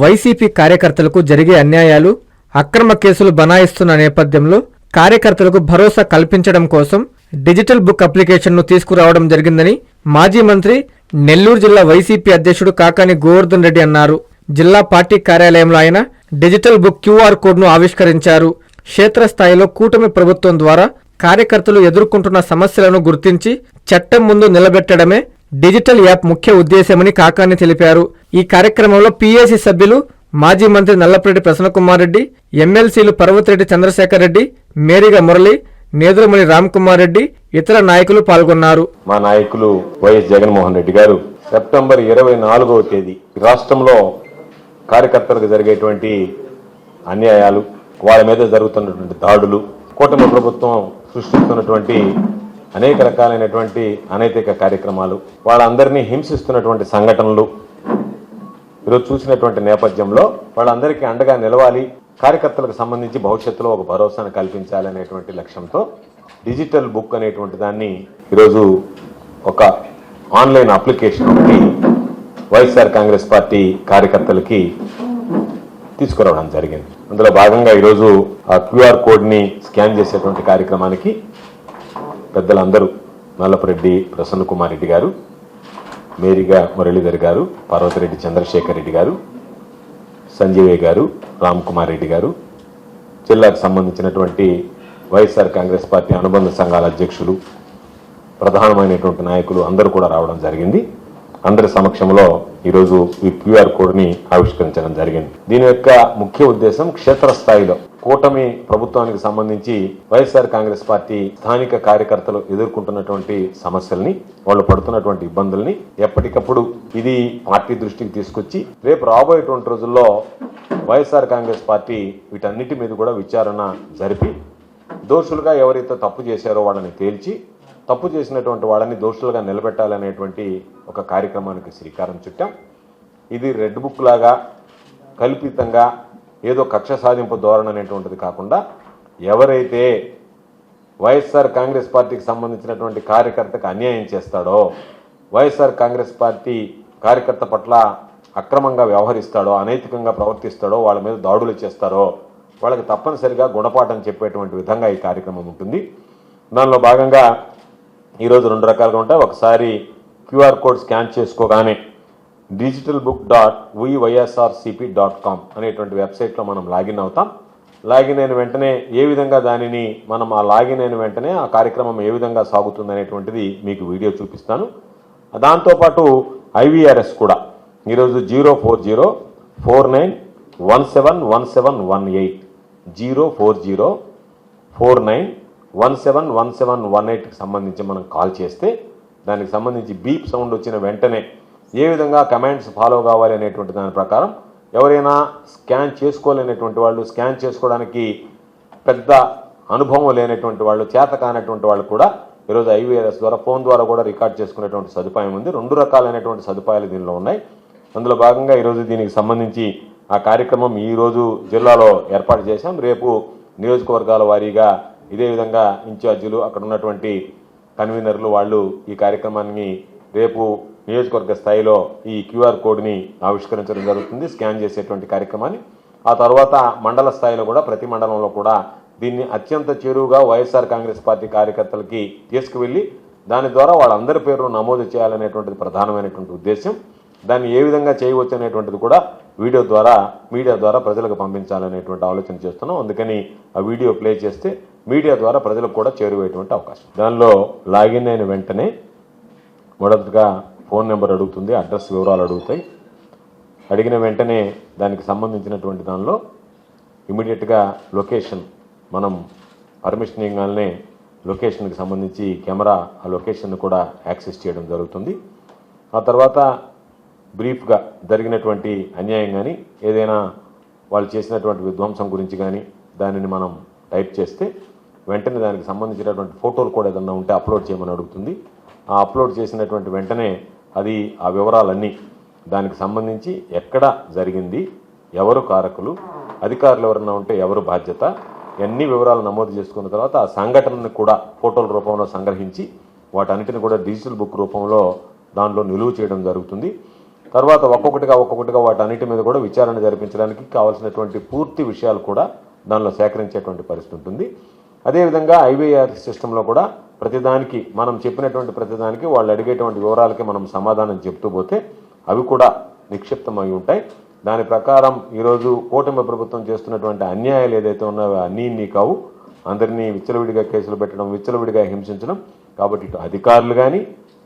YCP కార్యకర్తలకు జరిగే అన్యాయాలు అక్రమ కేసులు బనాయిస్తున్న నేపథ్యంలో కార్యకర్తలకు భరోసా కల్పించడం కోసం డిజిటల్ బుక్ అప్లికేషన్ను తీసుకురావడం జరిగిందని మాజీ మంత్రి నెల్లూరు జిల్లా వైసీపీ అధ్యక్షుడు కాకాని గోవర్ధన్ రెడ్డి అన్నారు. జిల్లా పార్టీ కార్యాలయంలో ఆయన డిజిటల్ బుక్ క్యూఆర్ కోడ్ను ఆవిష్కరించారు. క్షేత్రస్థాయిలో కూటమి ప్రభుత్వం ద్వారా కార్యకర్తలు ఎదుర్కొంటున్న సమస్యలను గుర్తించి చట్టం ముందు నిలబెట్టడమే డిజిటల్ యాప్ ముఖ్య ఉద్దేశ్యమని కాకాని తెలిపారు. ఈ కార్యక్రమంలో పీఏసీ సభ్యులు మాజీ మంత్రి నల్లపరెడ్డి ప్రసన్నకుమార్ రెడ్డి ఎమ్మెల్సీలు పర్వతిరెడ్డి చంద్రశేఖర్ రెడ్డి మేరిగా మురళి నేదురుమణి రామ్కుమార్ రెడ్డి ఇతర నాయకులు పాల్గొన్నారు. మా నాయకులు వైఎస్ జగన్మోహన్ రెడ్డి గారు సెప్టెంబర్ ఇరవై నాలుగవ తేదీ రాష్ట్రంలో కార్యకర్తలకు జరిగేటువంటి అన్యాయాలు వాళ్ళ మీద జరుగుతున్నటువంటి దాడులు కూటమి ప్రభుత్వం సృష్టిస్తున్నటువంటి అనేక రకాలైనటువంటి అనైతిక కార్యక్రమాలు వాళ్ళందరినీ హింసిస్తున్నటువంటి సంఘటనలు ఈరోజు చూసినటువంటి నేపథ్యంలో వాళ్ళందరికీ అండగా నిలవాలి కార్యకర్తలకు సంబంధించి భవిష్యత్తులో ఒక భరోసాను కల్పించాలి అనేటువంటి లక్ష్యంతో డిజిటల్ బుక్ అనేటువంటి దాన్ని ఈరోజు ఒక ఆన్లైన్ అప్లికేషన్ ఒకటి వైఎస్ఆర్ కాంగ్రెస్ పార్టీ కార్యకర్తలకి తీసుకురావడం జరిగింది. అందులో భాగంగా ఈరోజు ఆ క్యూఆర్ కోడ్ని స్కాన్ చేసేటువంటి కార్యక్రమానికి పెద్దలందరూ నల్లపరెడ్డి ప్రసన్న కుమార్ రెడ్డి గారు మేరిగా మురళీధర్ గారు పార్వతిరెడ్డి చంద్రశేఖర్ రెడ్డి గారు సంజీవయ్య గారు రామ్ కుమార్ రెడ్డి గారు జిల్లాకు సంబంధించినటువంటి వైఎస్ఆర్ కాంగ్రెస్ పార్టీ అనుబంధ సంఘాల అధ్యక్షులు ప్రధానమైనటువంటి నాయకులు అందరూ కూడా రావడం జరిగింది. అందరి సమక్షంలో ఈరోజు ఈ క్యూఆర్ కోడ్ని ఆవిష్కరించడం జరిగింది. దీని యొక్క ముఖ్య ఉద్దేశం క్షేత్రస్థాయిలో కూటమి ప్రభుత్వానికి సంబంధించి వైఎస్ఆర్ కాంగ్రెస్ పార్టీ స్థానిక కార్యకర్తలు ఎదుర్కొంటున్నటువంటి సమస్యల్ని వాళ్ళు పడుతున్నటువంటి ఇబ్బందుల్ని ఎప్పటికప్పుడు ఇది పార్టీ దృష్టికి తీసుకొచ్చి రేపు రాబోయేటువంటి రోజుల్లో వైఎస్ఆర్ కాంగ్రెస్ పార్టీ వీటన్నిటి మీద కూడా విచారణ జరిపి దోషులుగా ఎవరైతే తప్పు చేశారో వాళ్ళని తేల్చి తప్పు చేసినటువంటి వాళ్ళని దోషులుగా నిలబెట్టాలనేటువంటి ఒక కార్యక్రమానికి శ్రీకారం చుట్టాం. ఇది రెడ్ బుక్ లాగా కల్పితంగా ఏదో కక్ష సాధింపు ధోరణి అనేటువంటిది కాకుండా ఎవరైతే వైఎస్ఆర్ కాంగ్రెస్ పార్టీకి సంబంధించినటువంటి కార్యకర్తకు అన్యాయం చేస్తాడో వైఎస్ఆర్ కాంగ్రెస్ పార్టీ కార్యకర్త పట్ల అక్రమంగా వ్యవహరిస్తాడో అనైతికంగా ప్రవర్తిస్తాడో వాళ్ళ మీద దాడులు చేస్తారో వాళ్ళకి తప్పనిసరిగా గుణపాఠం చెప్పేటువంటి విధంగా ఈ కార్యక్రమం ఉంటుంది. దానిలో భాగంగా ఈరోజు రెండు రకాలుగా ఉంటాయి. ఒకసారి QR code scan చేసుకోగానే digital book dot YSRCP dot com అనేటువంటి వెబ్సైట్లో మనం లాగిన్ అవుతాం. లాగిన్ అయిన వెంటనే ఏ విధంగా దానిని మనం ఆ లాగిన్ అయిన వెంటనే ఆ కార్యక్రమం ఏ విధంగా సాగుతుంది అనేటువంటిది మీకు వీడియో చూపిస్తాను. దాంతోపాటు ఐవీఆర్ఎస్ కూడా. ఈరోజు zero four zero four nine one seven one seven one eight. Zero four zero four nine one seven one seven one ఎయిట్కి సంబంధించి మనం కాల్ చేస్తే దానికి సంబంధించి బీప్ సౌండ్ వచ్చిన వెంటనే ఏ విధంగా కమాండ్స్ ఫాలో కావాలి అనేటువంటి దాని ప్రకారం ఎవరైనా స్కాన్ చేసుకోలేనటువంటి వాళ్ళు స్కాన్ చేసుకోవడానికి పెద్ద అనుభవం లేనటువంటి వాళ్ళు చేత కానటువంటి వాళ్ళు కూడా ఈరోజు ఐవీఆర్ఎస్ ద్వారా ఫోన్ ద్వారా కూడా రికార్డ్ చేసుకునేటువంటి సదుపాయం ఉంది. రెండు రకాలైనటువంటి సదుపాయాలు దీనిలో ఉన్నాయి. అందులో భాగంగా ఈరోజు దీనికి సంబంధించి ఆ కార్యక్రమం ఈ రోజు జిల్లాలో ఏర్పాటు చేశాం. రేపు నియోజకవర్గాల వారీగా ఇదే విధంగా ఇన్ఛార్జీలు అక్కడ ఉన్నటువంటి కన్వీనర్లు వాళ్ళు ఈ కార్యక్రమాన్ని రేపు నియోజకవర్గ స్థాయిలో ఈ క్యూఆర్ కోడ్ని ఆవిష్కరించడం జరుగుతుంది స్కాన్ చేసేటువంటి కార్యక్రమాన్ని. ఆ తర్వాత మండల స్థాయిలో కూడా ప్రతి మండలంలో కూడా దీన్ని అత్యంత చేరువుగా వైఎస్ఆర్ కాంగ్రెస్ పార్టీ కార్యకర్తలకి తీసుకువెళ్ళి దాని ద్వారా వాళ్ళందరి పేర్లు నమోదు చేయాలనేటువంటిది ప్రధానమైనటువంటి ఉద్దేశం దాన్ని ఏ విధంగా చేయవచ్చు అనేటువంటిది కూడా వీడియో ద్వారా మీడియా ద్వారా ప్రజలకు పంపించాలనేటువంటి ఆలోచన చేస్తున్నాం. అందుకని ఆ వీడియో ప్లే చేస్తే మీడియా ద్వారా ప్రజలకు కూడా చేరువేటువంటి అవకాశం. దానిలో లాగిన్ అయిన వెంటనే మొదటగా ఫోన్ నెంబర్ అడుగుతుంది అడ్రస్ వివరాలు అడుగుతాయి. అడిగిన వెంటనే దానికి సంబంధించినటువంటి దానిలో ఇమీడియట్గా లొకేషన్ మనం పర్మిషన్ ఇవ్వగానే లొకేషన్కి సంబంధించి కెమెరా ఆ లొకేషన్ కూడా యాక్సెస్ చేయడం జరుగుతుంది. ఆ తర్వాత బ్రీఫ్గా జరిగినటువంటి అన్యాయం కానీ ఏదైనా వాళ్ళు చేసినటువంటి విధ్వంసం గురించి కానీ దానిని మనం టైప్ చేస్తే వెంటనే దానికి సంబంధించినటువంటి ఫోటోలు కూడా ఏదన్నా ఉంటే అప్లోడ్ చేయమని అడుగుతుంది. ఆ అప్లోడ్ చేసినటువంటి వెంటనే అది ఆ వివరాలన్నీ దానికి సంబంధించి ఎక్కడ జరిగింది ఎవరు కారకులు అధికారులు ఎవరన్నా ఉంటే ఎవరు బాధ్యత ఎన్ని వివరాలు నమోదు చేసుకున్న తర్వాత ఆ సంఘటనను కూడా ఫోటోల రూపంలో సంగ్రహించి వాటన్నిటిని కూడా డిజిటల్ బుక్ రూపంలో దానిలో నిలువ చేయడం జరుగుతుంది. తర్వాత ఒక్కొక్కటిగా ఒక్కొక్కటిగా వాటన్నిటి మీద కూడా విచారణ జరిపించడానికి కావాల్సినటువంటి పూర్తి విషయాలు కూడా దానిలో సేకరించేటువంటి పరిస్థితి ఉంటుంది. అదేవిధంగా ఐవీఆర్ సిస్టంలో కూడా ప్రతిదానికి మనం చెప్పినటువంటి ప్రతిదానికి వాళ్ళు అడిగేటువంటి వివరాలకి మనం సమాధానం చెప్తూ పోతే అవి కూడా నిక్షిప్తమై ఉంటాయి. దాని ప్రకారం ఈరోజు కూటమి ప్రభుత్వం చేస్తున్నటువంటి అన్యాయాలు ఏదైతే ఉన్నాయో అన్నీ నీ కావు. అందరినీ విచ్చలవిడిగా కేసులు పెట్టడం విచ్చలవిడిగా హింసించడం. కాబట్టి ఇటు అధికారులు కానీ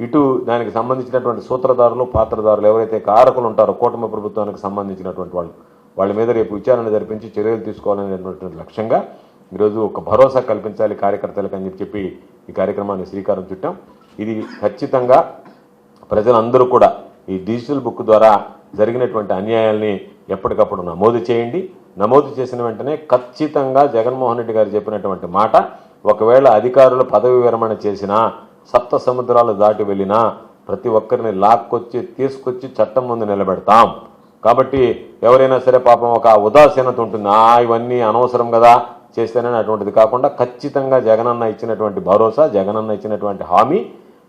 ఇటు దానికి సంబంధించినటువంటి సూత్రధారులు పాత్రధారులు ఎవరైతే కారకులు ఉంటారో కూటమి ప్రభుత్వానికి సంబంధించినటువంటి వాళ్ళు వాళ్ళ మీద రేపు విచారణ జరిపించి చర్యలు తీసుకోవాలనేటువంటి లక్ష్యంగా ఈరోజు ఒక భరోసా కల్పించాలి కార్యకర్తలకు అని చెప్పి ఈ కార్యక్రమాన్ని శ్రీకారం చుట్టాం. ఇది ఖచ్చితంగా ప్రజలందరూ కూడా ఈ డిజిటల్ బుక్ ద్వారా జరిగినటువంటి అన్యాయాల్ని ఎప్పటికప్పుడు నమోదు చేయండి. నమోదు చేసిన వెంటనే ఖచ్చితంగా జగన్మోహన్ రెడ్డి గారు చెప్పినటువంటి మాట ఒకవేళ అధికారులు పదవి విరమణ చేసినా సప్త సముద్రాలు దాటి వెళ్ళినా ప్రతి ఒక్కరిని లాక్కొచ్చి తీసుకొచ్చి చట్టం ముందు నిలబెడతాం. కాబట్టి ఎవరైనా సరే పాపం ఒక ఉదాసీనత ఉంటుంది? ఆ ఇవన్నీ అనవసరం కదా. చేస్తేనే అటువంటిది కాకుండా ఖచ్చితంగా జగనన్న ఇచ్చినటువంటి భరోసా జగనన్న ఇచ్చినటువంటి హామీ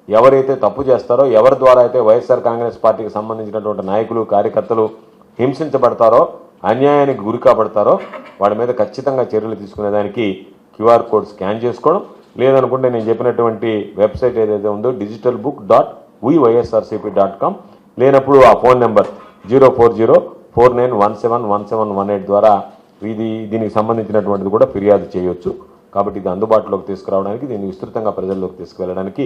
ఎవరైతే తప్పు చేస్తారో ఎవరి ద్వారా అయితే వైఎస్ఆర్ కాంగ్రెస్ పార్టీకి సంబంధించినటువంటి నాయకులు కార్యకర్తలు హింసించబడతారో అన్యాయానికి గురి కాబడతారో వాళ్ళ మీద ఖచ్చితంగా చర్యలు తీసుకునేదానికి క్యూఆర్ కోడ్ స్కాన్ చేసుకోవడం. లేదనుకుంటే నేను చెప్పినటువంటి వెబ్సైట్ ఏదైతే ఉందో digital book dot YSRCP dot com లేనప్పుడు ఆ phone number zero four zero four nine one seven one seven one eight ద్వారా ఇది దీనికి సంబంధించినటువంటిది కూడా ఫిర్యాదు చేయొచ్చు. కాబట్టి ఇది అందుబాటులోకి తీసుకురావడానికి దీన్ని విస్తృతంగా ప్రజల్లోకి తీసుకువెళ్ళడానికి